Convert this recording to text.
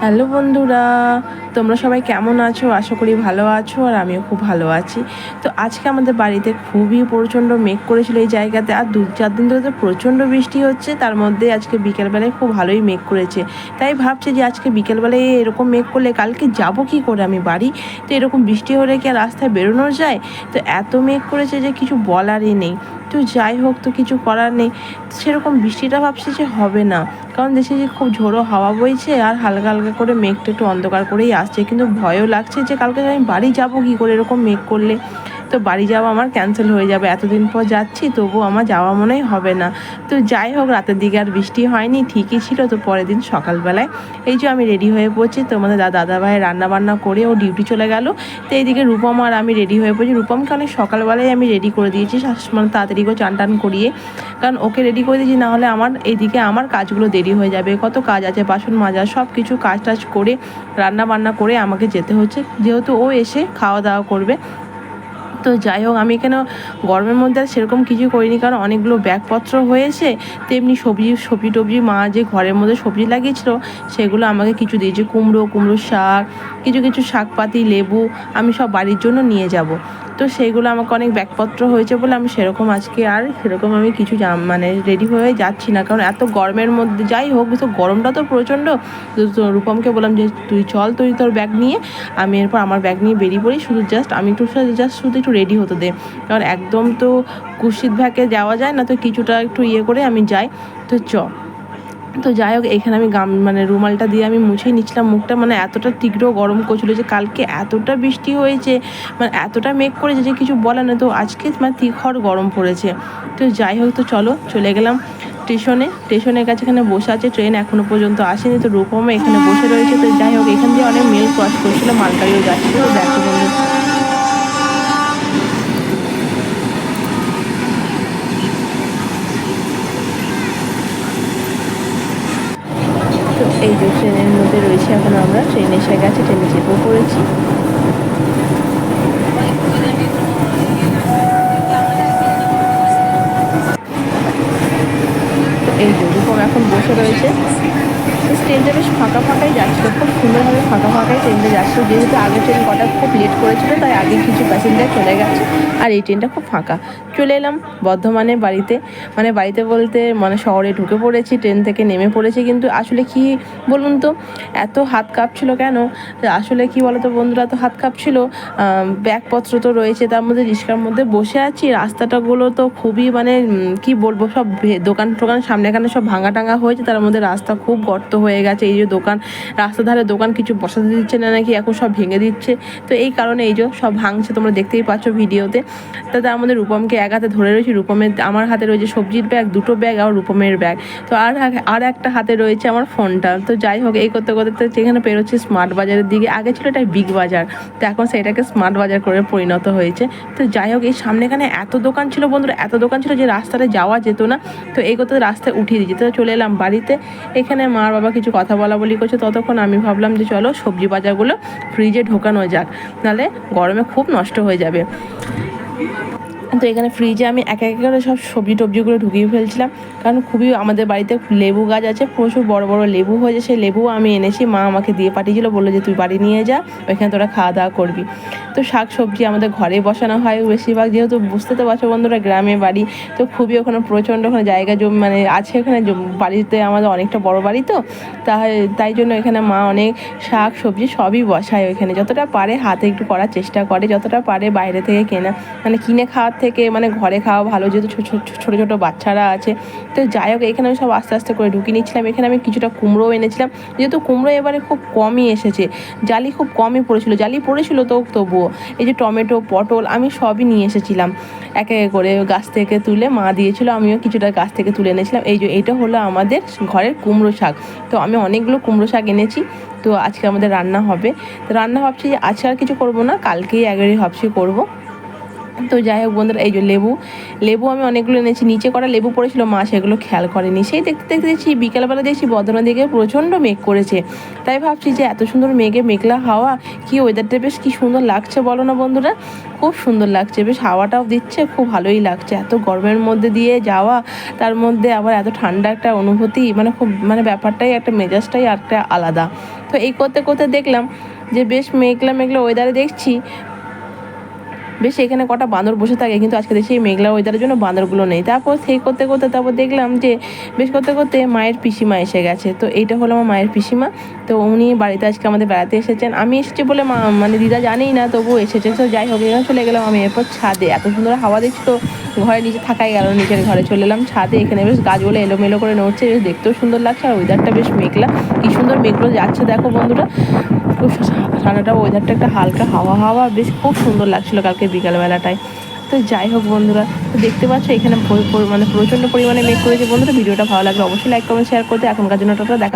Hello বন্ধুরা, তোমরা সবাই কেমন আছো? আশা করি ভালো আছো আর আমিও খুব ভালো আছি। তো আজকে আমাদের বাড়িতে খুবই প্রচণ্ড মেঘ করেছিল এই জায়গাতে আর দু চার দিন ধরে তো প্রচণ্ড বৃষ্টি হচ্ছে, তার মধ্যে আজকে বিকেলবেলায় খুব ভালোই মেঘ করেছে। তাই ভাবছি যে আজকে বিকেলবেলায় এরকম মেঘ করলে কালকে যাব কি করে আমি বাড়ি? তো এরকম বৃষ্টি হলে কি আর রাস্তায় বেরোনো যায়? তো এত মেঘ করেছে যে কিছু বলারই নেই। তো যাই হোক, তো কিছু করার নেই। সেরকম বৃষ্টিটা ভাবছি যে হবে না। কারণ দেশে যে খুব ঝোড়ো হাওয়া বইছে, আর হালকা হালকা করে মেঘটা একটু অন্ধকার করেই আসছে। কিন্তু ভয়ও লাগছে যে কালকে আমি বাড়ি যাব, কী করে এরকম মেঘ করলে? তো বাড়ি যাওয়া আমার ক্যান্সেল হয়ে যাবে। এতদিন পর যাচ্ছি তবু আমার যাওয়া মনে হয় হবে না। তো যাই হোক, রাতের দিকে আর বৃষ্টি হয়নি, ঠিকই ছিল। তো পরের দিন সকালবেলায় এই যে আমি রেডি হয়ে পড়ছি তোমাদের দাদা দাদা ভাই রান্না বান্না করে ও ডিউটি চলে গেল। তো এইদিকে রূপম আর আমি রেডি হয়ে পড়ছি। রূপমকে অনেক সকালবেলায় আমি রেডি করে দিয়েছি। মানে তাড়াতাড়ি করে চান টান করিয়ে। কারণ ওকে রেডি করে দিয়েছি, না হলে আমার এইদিকে আমার কাজগুলো দেরি হয়ে যাবে। কত কাজ আছে, বাসন মাজা সব কিছু কাজ টাজ করে রান্না বান্না করে আমাকে যেতে হচ্ছে। যেহেতু ও এসে খাওয়া দাওয়া করবে তো যাই হোক, আমি এখানে গরমের মধ্যে আর সেরকম কিছু করিনি। কারণ অনেকগুলো ব্যাগপত্র হয়েছে, তেমনি সবজি সবজি টবজি, মা যে ঘরের মধ্যে সবজি লাগিয়েছিল, সেগুলো আমাকে কিছু দিয়েছে। কুমড়ো কুমড়ো শাক, কিছু কিছু শাকপাতি, লেবু, আমি সব বাড়ির জন্য নিয়ে যাব। তো সেইগুলো আমাকে অনেক ব্যাগপত্র হয়েছে বলে আমি সেরকম আজকে আর সেরকম আমি কিছু মানে রেডি হয়ে যাচ্ছি না। কারণ এত গরমের মধ্যে যাই হোক তো গরমটা তো প্রচণ্ড। রূপমকে বললাম যে, তুই চল, তুই তোর ব্যাগ নিয়ে। আমি এরপর আমার ব্যাগ নিয়ে বেরিয়ে পড়ি। শুধু জাস্ট আমি একটু জাস্ট শুধু একটু রেডি হতে দে। কারণ একদম তো কুশিত ভ্যাকে যাওয়া যায় না, তো কিছুটা একটু ইয়ে করে আমি যাই। তো চ। তো যাই হোক, এখানে আমি গাম মানে রুমালটা দিয়ে আমি মুছেই নিচ্ছিলাম। মুখটা মানে এতটা তীব্র গরম করছিল যে কালকে এতটা বৃষ্টি হয়েছে মানে এতটা মেঘ করেছে যে কিছু বলে না তো আজকে মানে তীখর গরম পড়েছে। তো যাই হোক, তো চলো, চলে গেলাম স্টেশনে। স্টেশনের কাছে এখানে বসে আছে, ট্রেন এখনও পর্যন্ত আসেনি। তো রূপমও এখানে বসে রয়েছে। তো যাই হোক, এখান দিয়ে অনেক মেল ক্রস করছিল, মালগাড়িও যাচ্ছিল। দেখো বন্ধু তো এই যে ট্রেনের মধ্যে রয়েছে। এখন আমরা ট্রেন এসে গেছে ট্রেনে চেপেও পড়েছি। এই রূপম এখন বসে রয়েছে। ট্রেনটা বেশ ফাঁকা ফাঁকাই যাচ্ছিল খুব সুন্দরভাবে ফাঁকা ফাঁকাই ট্রেনটা যাচ্ছিল যেহেতু আগের ট্রেন কটা খুব লেট করেছিল, তাই আগে কিছু প্যাসেঞ্জার চলে গেছে। আর এই ট্রেনটা খুব ফাঁকা। চলে এলাম বর্ধমানে বাড়িতে। মানে বাড়িতে বলতে মানে শহরে ঢুকে পড়েছি ট্রেন থেকে নেমে পড়েছি। কিন্তু আসলে কি বলুন তো, এত হাত কাঁপছিল কেন? আসলে কি বলতো বন্ধুরা তো হাত কাঁপছিল। ব্যাগপত্র তো রয়েছে, তার মধ্যে রিক্সার মধ্যে বসে আছি। রাস্তাটাগুলো তো খুবই মানে কি বলব, সব দোকান টোকান সামনে এখানে সব ভাঙা টাঙা হয়েছে। তার মধ্যে রাস্তা খুব গর্ত হয়ে গেছে। এই যে দোকান, রাস্তার ধারে দোকান, কিছু বসাতে দিচ্ছে না নাকি? এখন সব ভেঙে দিচ্ছে। তো এই কারণে এই যে সব ভাঙছে, তোমরা দেখতেই পাচ্ছ ভিডিওতে। তাতে আমাদের রূপমকে এক হাতে ধরে রয়েছে। রূপমের, আমার হাতে রয়েছে সবজির ব্যাগ, দুটো ব্যাগ আর রূপমের ব্যাগ। তো আর আর একটা হাতে রয়েছে আমার ফোনটা। তো যাই হোক, এই করতে করতে যেখানে পেরোচ্ছি স্মার্ট বাজারের দিকে। আগে ছিল এটা বিগ বাজার। তো এখন সেটাকে স্মার্ট বাজার করে পরিণত হয়েছে। তো যাই হোক, এই সামনে এখানে এত দোকান ছিল বন্ধুরা, এত দোকান ছিল যে রাস্তাটা যাওয়া যেত না। তো এই করতে রাস্তায় উঠিয়ে দিয়েছে। তো চলে এলাম বাড়িতে। এখানে মার বাবা কিছু কথা বলা বলি করছে। ততক্ষণ আমি ভাবলাম যে চলো সবজি বাজারগুলো ফ্রিজে ঢোকানো যাক নাহলে গরমে খুব নষ্ট হয়ে যাবে। তো এখানে ফ্রিজে আমি এক এক করে সব সবজি টবজিগুলো ঢুকিয়ে ফেলছিলাম। কারণ খুবই আমাদের বাড়িতে লেবু গাছ আছে, প্রচুর বড় বড় লেবু হয়েছে। সেই লেবু আমি এনেছি, মা আমাকে দিয়ে পাঠিয়েছিল, বলল যে, তুই বাড়ি নিয়ে যা, ওইখানে তোরা খাওয়া দাওয়া করবি। তো শাক সবজি আমাদের ঘরে বসানো হয়, বেশিরভাগ যেহেতু বুঝতে তো পারছ বন্ধুরা, গ্রামে বাড়ি, তো খুবই ওখানে প্রচণ্ড ওখানে জায়গা জমি মানে আছে ওখানে বাড়িতে আমাদের অনেকটা বড় বাড়ি তো, তাই তাই জন্য এখানে মা অনেক শাক সবজি সবই বসায় ওইখানে। যতটা পারে হাতে একটু করার চেষ্টা করে, যতটা পারে বাইরে থেকে কেনা মানে কিনে খাওয়ার থেকে মানে ঘরে খাওয়া ভালো, যেহেতু ছোটো ছোটো বাচ্চারা আছে। তো যাই হোক, এখানে আমি সব আস্তে আস্তে করে ঢুকিয়ে নিচ্ছিলাম। এখানে আমি কিছুটা কুমড়ো এনেছিলাম। যেহেতু কুমড়ো এবারে খুব কমই এসেছে। জালি খুব কমই পড়েছিল। জালি পড়েছিল তো, তবুও। এই যে টমেটো, পটল, আমি সবই নিয়ে এসেছিলাম। এক এক করে গাছ থেকে তুলে মা দিয়েছিল, আমিও কিছুটা গাছ থেকে তুলে এনেছিলাম। এই যে, এটা হলো আমাদের ঘরের কুমড়ো শাক। তো আমি অনেকগুলো কুমড়ো শাক এনেছি। তো আজকে আমাদের রান্না হবে। তো রান্না ভাবছি যে আজকে আর কিছু করব না, কালকেই এগারোই ভাবছি করব। তো যাই হোক বন্ধুরা, এই যে লেবু লেবু আমি অনেকগুলো এনেছি, নিচে করা লেবু পড়েছিল, মা সেগুলো খেয়াল করেনি। সেই দেখতে দেখতে দেখছি বিকেলবেলা দেখছি বদনা দিকে প্রচণ্ড মেঘ করেছে। তাই ভাবছি যে এত সুন্দর মেঘে মেঘলা হাওয়া, কি ওয়েদারটা বেশ কি সুন্দর লাগছে বলো না বন্ধুরা? খুব সুন্দর লাগছে, বেশ হাওয়াটাও দিচ্ছে, খুব ভালোই লাগছে। এত গরমের মধ্যে দিয়ে যাওয়া, তার মধ্যে আবার এত ঠান্ডা একটা অনুভূতি মানে খুব মানে ব্যাপারটাই একটা মেজাজটাই একটা আলাদা। তো এই করতে করতে দেখলাম যে বেশ মেঘলা মেঘলা ওয়েদারে দেখছি বেশ এখানে কটা বাঁদর বসে থাকে, কিন্তু আজকে এই মেঘলা ওয়েদারের জন্য বাঁদরগুলো নেই। তারপর সেই করতে করতে তারপর দেখলাম যে, বেশ করতে করতে মায়ের পিসিমা এসে গেছে। তো এইটা হলো আমার মায়ের পিসিমা। তো উনি বাড়িতে আজকে আমাদের বেড়াতে এসেছেন। আমি এসেছি বলে মানে দিদা জানেই না, তবুও এসেছে তো যাই হোক, এখানে চলে গেলাম আমি এরপর ছাদে। এত সুন্দর হাওয়া দিচ্ছি তো ঘরের নিচে থাকাই গেল, নিচের ঘরে চলে এলাম ছাদে। এখানে বেশ গাছগুলো এলোমেলো করে নড়ছে, বেশ দেখতেও সুন্দর লাগছে, আর ওয়েদারটা বেশ মেঘলা। কি সুন্দর মেঘগুলো যাচ্ছে, দেখো বন্ধুরা। খুব ঠান্ডাটা ওয়েদারটা একটা হালকা হাওয়া হাওয়া, বেশ খুব সুন্দর লাগছিল কালকে বিকালবেলাটায়। তো যাই হোক বন্ধুরা, তো দেখতে পাচ্ছ এখানে মানে প্রচণ্ড পরিমাণে মেঘ করেছে বন্ধুরা। ভিডিওটা ভালো লাগলে অবশ্যই লাইক কমেন্ট শেয়ার করতে। এখনকার জন্য দেখা